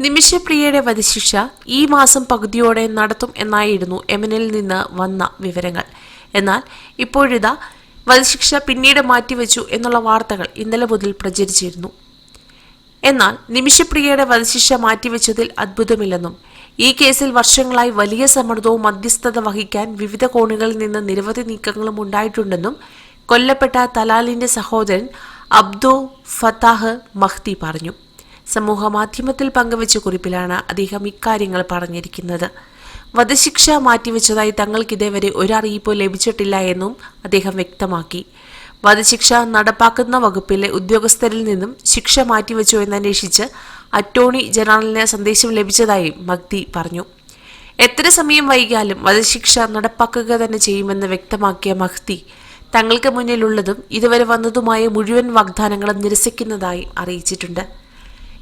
നിമിഷപ്രിയയുടെ വധശിക്ഷ ഈ മാസം പകുതിയോടെ നടത്തും എന്നായിരുന്നു എമനിൽ നിന്ന് വന്ന വിവരങ്ങൾ. എന്നാൽ ഇപ്പോഴിതാ വധശിക്ഷ പിന്നീട് മാറ്റിവെച്ചു എന്നുള്ള വാർത്തകൾ ഇന്നലെ മുതൽ പ്രചരിച്ചിരുന്നു. എന്നാൽ നിമിഷപ്രിയയുടെ വധശിക്ഷ മാറ്റിവെച്ചതിൽ അത്ഭുതമില്ലെന്നും ഈ കേസിൽ വർഷങ്ങളായി വലിയ സമ്മർദ്ദവും മധ്യസ്ഥത വഹിക്കാൻ വിവിധ കോണുകളിൽ നിന്ന് നിരവധി നീക്കങ്ങളും ഉണ്ടായിട്ടുണ്ടെന്നും കൊല്ലപ്പെട്ട തലാലിന്റെ സഹോദരൻ അബ്ദു ഫത്താഹ് മഹ്തി പറഞ്ഞു. സമൂഹ മാധ്യമത്തിൽ പങ്കുവച്ച കുറിപ്പിലാണ് അദ്ദേഹം ഇക്കാര്യങ്ങൾ പറഞ്ഞിരിക്കുന്നത്. വധശിക്ഷ മാറ്റിവെച്ചതായി തങ്ങൾക്കിതേവരെ ഒരറിയിപ്പോ ലഭിച്ചിട്ടില്ല എന്നും അദ്ദേഹം വ്യക്തമാക്കി. വധശിക്ഷ നടപ്പാക്കുന്ന വകുപ്പിലെ ഉദ്യോഗസ്ഥരിൽ നിന്നും ശിക്ഷ മാറ്റിവെച്ചോ എന്നന്വേഷിച്ച് അറ്റോർണി ജനറലിന് സന്ദേശം ലഭിച്ചതായും മഗ്ദി പറഞ്ഞു. എത്ര സമയം വൈകിയാലും വധശിക്ഷ നടപ്പാക്കുക തന്നെ ചെയ്യുമെന്ന് വ്യക്തമാക്കിയ മഹ്തി തങ്ങൾക്ക് മുന്നിലുള്ളതും ഇതുവരെ വന്നതുമായ മുഴുവൻ വാഗ്ദാനങ്ങളും നിരസിക്കുന്നതായി അറിയിച്ചിട്ടുണ്ട്.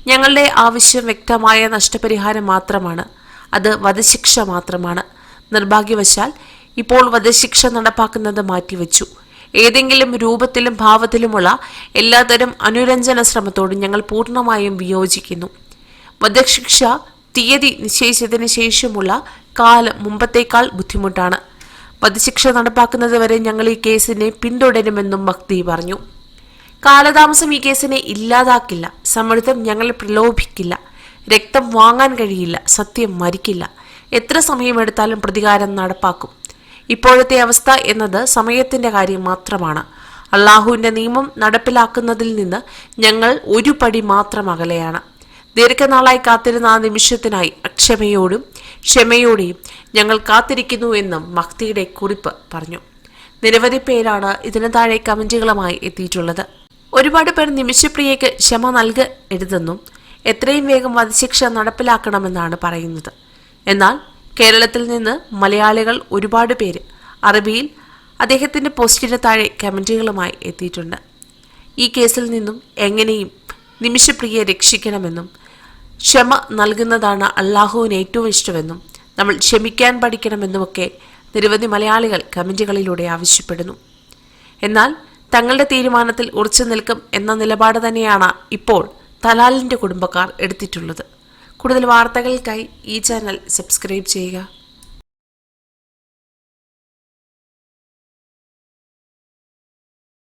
ഞങ്ങളുടെ ആവശ്യം വ്യക്തമായ നഷ്ടപരിഹാരം മാത്രമാണ്. അത് വധശിക്ഷ മാത്രമാണ്. നിർഭാഗ്യവശാൽ ഇപ്പോൾ വധശിക്ഷ നടപ്പാക്കുന്നത് മാറ്റിവെച്ചു. ഏതെങ്കിലും രൂപത്തിലും ഭാവത്തിലുമുള്ള എല്ലാതരം അനുരഞ്ജന ശ്രമത്തോടും ഞങ്ങൾ പൂർണമായും വിയോജിക്കുന്നു. വധശിക്ഷ തീയതി നിശ്ചയിച്ചതിന് ശേഷമുള്ള കാലം മുമ്പത്തേക്കാൾ ബുദ്ധിമുട്ടാണ്. വധശിക്ഷ നടപ്പാക്കുന്നതുവരെ ഞങ്ങൾ ഈ കേസിനെ പിന്തുടരുമെന്നും ഭക്തി പറഞ്ഞു. കാലതാമസം ഈ കേസിനെ ഇല്ലാതാക്കില്ല. സമ്മർദ്ദം ഞങ്ങളെ പ്രലോഭിക്കില്ല. രക്തം വാങ്ങാൻ കഴിയില്ല. സത്യം മരിക്കില്ല. എത്ര സമയമെടുത്താലും പ്രതികാരം നടപ്പാക്കും. ഇപ്പോഴത്തെ അവസ്ഥ എന്നത് സമയത്തിന്റെ കാര്യം മാത്രമാണ്. അള്ളാഹുവിന്റെ നിയമം നടപ്പിലാക്കുന്നതിൽ നിന്ന് ഞങ്ങൾ ഒരു പടി മാത്രം അകലെയാണ്. ദീർഘനാളായി കാത്തിരുന്ന ആ നിമിഷത്തിനായി അക്ഷമയോടും ക്ഷമയോടെയും ഞങ്ങൾ കാത്തിരിക്കുന്നു എന്നും മക്തിയുടെ കുറിപ്പ് പറഞ്ഞു. നിരവധി പേരാണ് ഇതിന് താഴെ കമന്റുകളുമായി എത്തിയിട്ടുള്ളത്. ഒരുപാട് പേർ നിമിഷപ്രിയയ്ക്ക് ക്ഷമ നൽകരുതെന്നും എത്രയും വേഗം വധശിക്ഷ നടപ്പിലാക്കണമെന്നാണ് പറയുന്നത്. എന്നാൽ കേരളത്തിൽ നിന്ന് മലയാളികൾ ഒരുപാട് പേര് അറബിയിൽ അദ്ദേഹത്തിന്റെ പോസ്റ്റിന് താഴെ കമന്റുകളുമായി എത്തിയിട്ടുണ്ട്. ഈ കേസിൽ നിന്നും എങ്ങനെയും നിമിഷപ്രിയെ രക്ഷിക്കണമെന്നും ക്ഷമ നൽകുന്നതാണ് അള്ളാഹുവിന് ഏറ്റവും ഇഷ്ടമെന്നും നമ്മൾ ക്ഷമിക്കാൻ പഠിക്കണമെന്നുമൊക്കെ നിരവധി മലയാളികൾ കമന്റുകളിലൂടെ ആവശ്യപ്പെടുന്നു. എന്നാൽ തങ്ങളുടെ തീരുമാനത്തിൽ ഉറച്ചു നിൽക്കും എന്ന നിലപാട് തന്നെയാണ് ഇപ്പോൾ തലാലിന്റെ കുടുംബക്കാർ എടുത്തിട്ടുള്ളത്. കൂടുതൽ വാർത്തകൾക്കായി ഈ ചാനൽ സബ്സ്ക്രൈബ് ചെയ്യുക.